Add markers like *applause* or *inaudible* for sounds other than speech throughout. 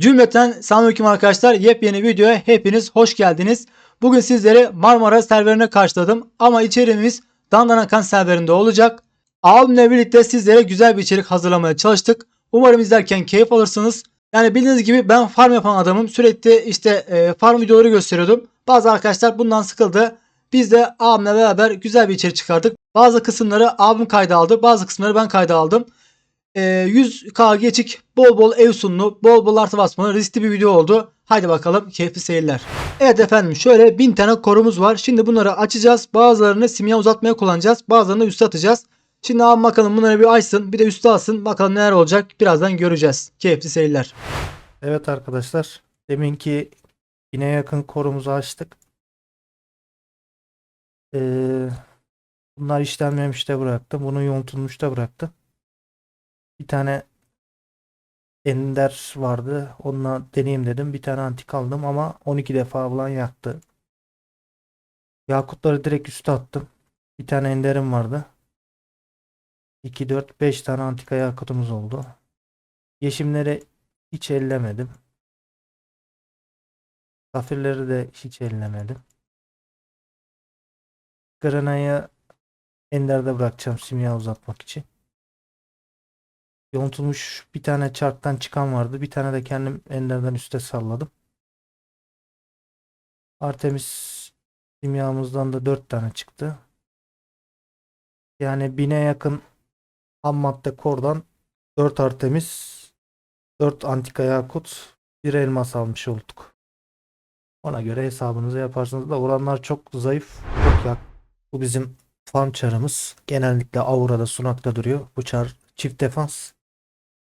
Cümleten selamünaleyküm arkadaşlar. Yepyeni videoya hepiniz hoş geldiniz. Bugün sizleri Marmara serverine karşıladım ama içeriğimiz Dandanakan serverinde olacak. Abimle birlikte sizlere güzel bir içerik hazırlamaya çalıştık. Umarım izlerken keyif alırsınız. Yani bildiğiniz gibi ben farm yapan adamım. Sürekli işte e, farm videoları gösteriyordum. Bazı arkadaşlar bundan sıkıldı. Biz de abimle beraber güzel bir içerik çıkardık. Bazı kısımları abim kayda aldı. Bazı kısımları ben kayda aldım. E, 100k geçik bol bol ev sunulu, bol bol artı basmalı riskli bir video oldu. Haydi bakalım keyifli seyirler. Evet efendim şöyle 1000 tane korumuz var. Şimdi bunları açacağız. Bazılarını simya uzatmaya kullanacağız. Bazılarını üste atacağız. Şimdi abi bakalım bunları bir açsın. Bir de üste alsın. Bakalım neler olacak. Birazdan göreceğiz. Keyifli seyirler. Evet arkadaşlar. Deminki yine yakın korumuzu açtık. Ee, bunlar işlenmemişte bıraktım. Bunu yontulmuşta bıraktım. Bir tane ender vardı. Onunla deneyeyim dedim. Bir tane antik aldım ama 12 defa falan yaktı. Yakutları direkt üste attım. Bir tane enderim vardı. 2, 4, 5 tane antika yakutumuz oldu. Yeşimleri hiç ellemedim. Safirleri de hiç ellemedim. Grana'yı Ender'de bırakacağım simya uzatmak için. Yontulmuş bir tane çarktan çıkan vardı. Bir tane de kendim Ender'den üste salladım. Artemis simyamızdan da 4 tane çıktı. Yani bine yakın ham madde kordan 4 Artemis 4 antika yakut, bir elmas almış olduk. Ona göre hesabınızı yaparsınız da oranlar çok zayıf. Çok yak. Bu bizim farm çarımız. Genellikle Aura'da sunakta duruyor. Bu çar çift defans.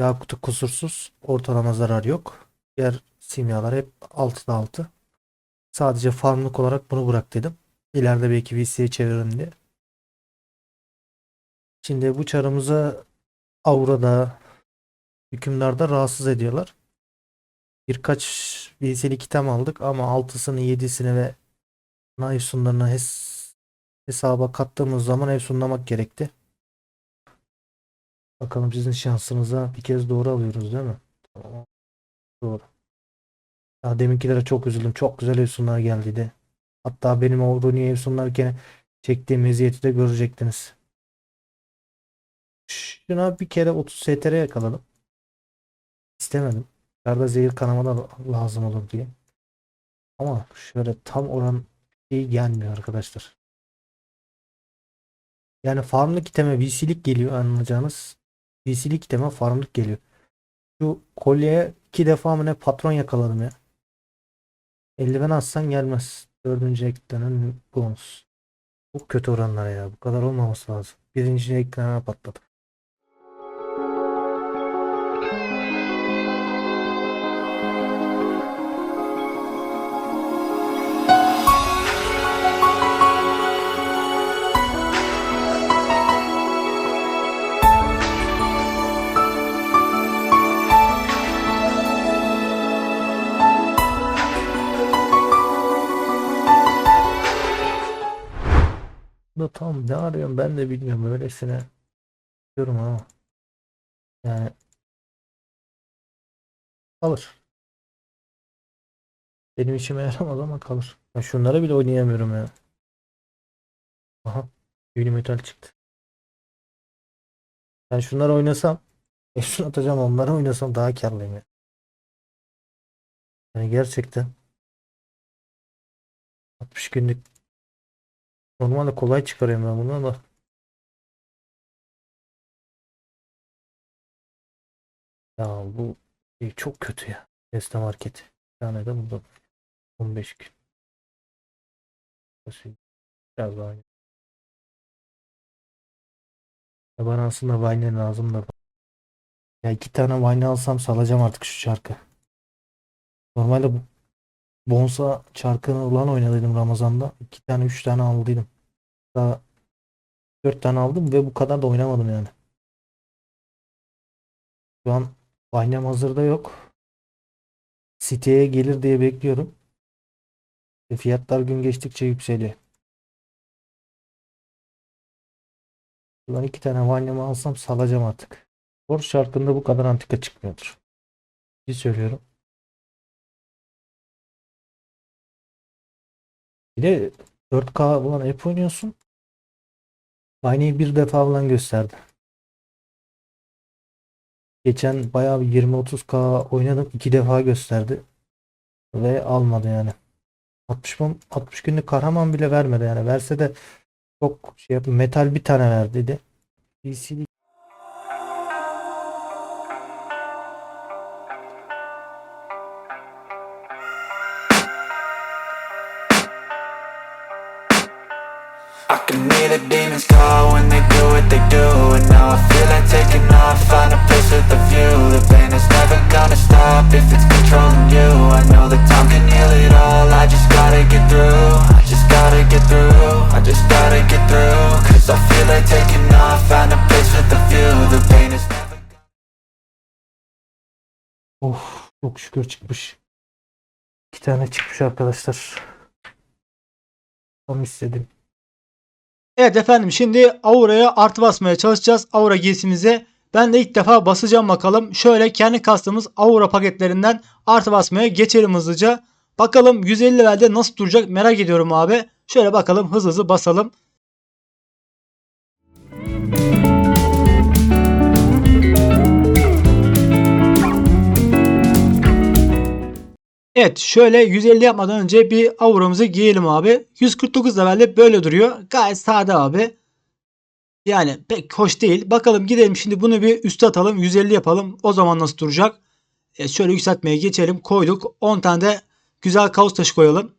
Yakutu kusursuz. Ortalama zarar yok. Diğer simyalar hep 6'da 6. Sadece farmlık olarak bunu bırak dedim. İleride belki VC'ye çeviririm diye. Şimdi bu çarımızı Aura'da hükümdarda rahatsız ediyorlar. Birkaç VC'lik item aldık ama 6'sını 7'sini ve Naysunlarını hes hesaba kattığımız zaman ev sunlamak gerekti. Bakalım sizin şansınıza bir kez doğru alıyoruz değil mi? Tamam. Doğru. Ya deminkilere çok üzüldüm. Çok güzel ev sunlar geldiydi. Hatta benim o Rooney ev sunlarken çektiğim eziyeti de görecektiniz. Şuna bir kere 30 STR yakaladım. İstemedim. Yukarıda zehir kanama da lazım olur diye. Ama şöyle tam oran şey gelmiyor arkadaşlar. Yani farmlık iteme VC'lik geliyor anlayacağınız. VC'lik iteme farmlık geliyor. Şu kolyeye iki defa mı ne patron yakaladım ya. Eldiven atsan gelmez. Dördüncü eklenen bonus. Bu kötü oranlar ya. Bu kadar olmaması lazım. Birinci eklenen patladı. Tam ne arıyorum ben de bilmiyorum öylesine diyorum ama yani kalır. Benim işime yaramaz ama kalır. Ben şunlara bile oynayamıyorum ya. Aha. Yeni metal çıktı. Ben şunları oynasam *laughs* Efsun atacağım onları oynasam daha karlıyım ya. Yani gerçekten 60 günlük Normalde kolay çıkarıyorum ben bunu da. Ya bu şey çok kötü ya. Testa market. Bir tane de burada. 15 gün. Biraz daha. Ya bana aslında Vine lazım da. Ya iki tane Vine alsam salacağım artık şu şarkı. Normalde bu Bonsa çarkını olan oynadıydım Ramazan'da. İki tane üç tane aldıydım. Daha dört tane aldım ve bu kadar da oynamadım yani. Şu an Baynam hazırda yok. Siteye gelir diye bekliyorum. Ve fiyatlar gün geçtikçe yükseliyor. Ulan iki tane Vanyam'ı alsam salacağım artık. Borç şarkında bu kadar antika çıkmıyordur. Bir söylüyorum. Bir de 4K ulan hep oynuyorsun. Aynıyı bir defa falan gösterdi. Geçen bayağı bir 20-30K oynadım. iki defa gösterdi. Ve almadı yani. 60, gün- 60 günlük kahraman bile vermedi yani. Verse de çok şey yap metal bir tane verdiydi. PC'li if it's controlling you I know that time can heal it all, I just gotta get through I just gotta get through, I just gotta get through Cause I feel like taking off, find a place with a view The pain is never Of çok şükür çıkmış. İki tane çıkmış arkadaşlar. Tam istedim. Evet efendim şimdi Aura'ya artı basmaya çalışacağız. Aura giysimize. Ben de ilk defa basacağım bakalım. Şöyle kendi kastığımız Aura paketlerinden artı basmaya geçelim hızlıca. Bakalım 150 levelde nasıl duracak merak ediyorum abi. Şöyle bakalım hızlı hızlı basalım. Evet şöyle 150 yapmadan önce bir Aura'mızı giyelim abi. 149 levelde böyle duruyor. Gayet sade abi. Yani pek hoş değil. Bakalım gidelim şimdi bunu bir üste atalım. 150 yapalım. O zaman nasıl duracak? E şöyle yükseltmeye geçelim. Koyduk. 10 tane de güzel kaos taşı koyalım.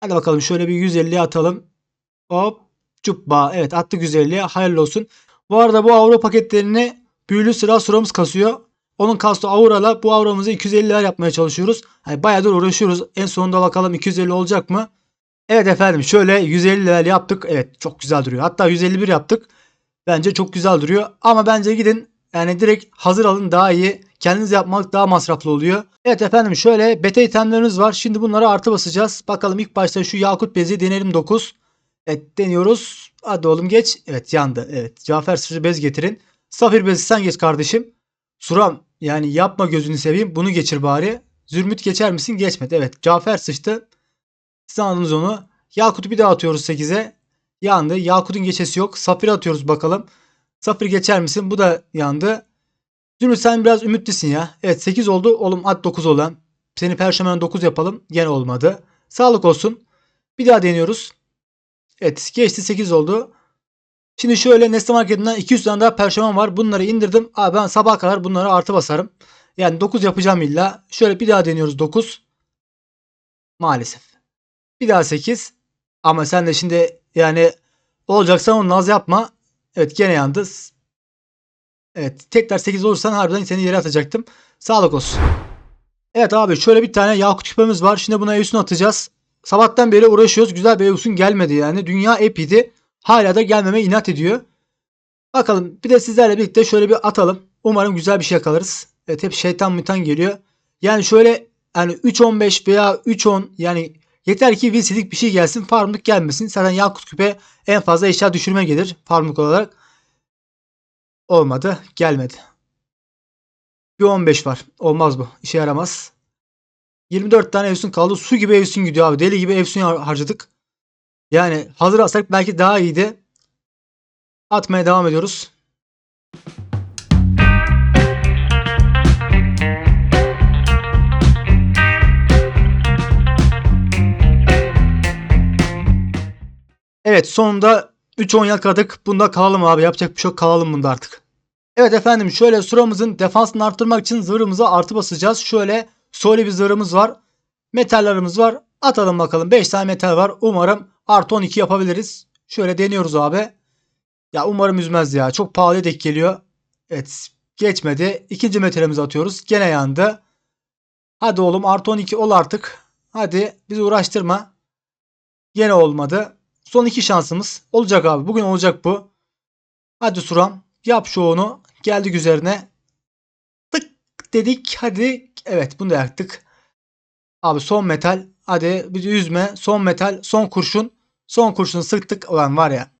Hadi bakalım şöyle bir 150 atalım. Hop. Cupba. Evet attık 150'ye. Hayırlı olsun. Bu arada bu Avro paketlerini büyülü sıra sıramız kasıyor. Onun kastı Aura'la bu Aura'mızı 250 lira yapmaya çalışıyoruz. Yani bayağıdır uğraşıyoruz. En sonunda bakalım 250 olacak mı? Evet efendim şöyle 150 level yaptık. Evet çok güzel duruyor. Hatta 151 yaptık. Bence çok güzel duruyor. Ama bence gidin yani direkt hazır alın daha iyi. Kendiniz yapmak daha masraflı oluyor. Evet efendim şöyle beta itemlerimiz var. Şimdi bunlara artı basacağız. Bakalım ilk başta şu yakut bezi deneyelim 9. Evet deniyoruz. Hadi oğlum geç. Evet yandı. Evet Cafer Sırrı bez getirin. Safir bezi sen geç kardeşim. Suram yani yapma gözünü seveyim. Bunu geçir bari. Zürmüt geçer misin? Geçmedi. Evet Cafer sıçtı. Siz onu. Yakut'u bir daha atıyoruz 8'e. Yandı. Yakut'un geçesi yok. Safir atıyoruz bakalım. Safir geçer misin? Bu da yandı. Zümrüt sen biraz ümitlisin ya. Evet 8 oldu. Oğlum at 9 olan. Seni perşembe 9 yapalım. Gene olmadı. Sağlık olsun. Bir daha deniyoruz. Evet geçti 8 oldu. Şimdi şöyle Nesne Market'inden 200 tane daha perşembe var. Bunları indirdim. Abi ben sabah kadar bunları artı basarım. Yani 9 yapacağım illa. Şöyle bir daha deniyoruz 9. Maalesef. Bir daha 8. Ama sen de şimdi yani olacaksa onu naz yapma. Evet gene yandı. Evet tekrar 8 olursan harbiden seni yere atacaktım. Sağlık olsun. Evet abi şöyle bir tane yakut küpemiz var. Şimdi buna Eus'unu atacağız. Sabahtan beri uğraşıyoruz. Güzel bir Eus'un gelmedi yani. Dünya epiydi. Hala da gelmeme inat ediyor. Bakalım bir de sizlerle birlikte şöyle bir atalım. Umarım güzel bir şey yakalarız. Evet hep şeytan mütan geliyor. Yani şöyle yani 3.15 veya 3.10 yani yeter ki VC'lik bir şey gelsin. Farmlık gelmesin. Zaten Yakut küpe en fazla eşya düşürme gelir farmlık olarak. Olmadı. Gelmedi. Bir 15 var. Olmaz bu. İşe yaramaz. 24 tane Evsun kaldı. Su gibi Evsun gidiyor abi. Deli gibi Evsun har- harcadık. Yani hazır alsak belki daha iyiydi. Atmaya devam ediyoruz. Evet sonunda 3-10 yakaladık. Bunda kalalım abi. Yapacak bir şey yok. Kalalım bunda artık. Evet efendim şöyle suramızın defansını arttırmak için zırhımıza artı basacağız. Şöyle soli bir zırhımız var. Metallerimiz var. Atalım bakalım. 5 tane metal var. Umarım artı 12 yapabiliriz. Şöyle deniyoruz abi. Ya umarım üzmez ya. Çok pahalıya denk geliyor. Evet geçmedi. İkinci metalimizi atıyoruz. Gene yandı. Hadi oğlum artı 12 ol artık. Hadi bizi uğraştırma. Gene olmadı. Son iki şansımız. Olacak abi. Bugün olacak bu. Hadi Suram. Yap şovunu. Geldik üzerine. Tık dedik. Hadi. Evet bunu da yaktık. Abi son metal. Hadi bizi üzme. Son metal. Son kurşun. Son kurşunu sıktık. Ulan var ya.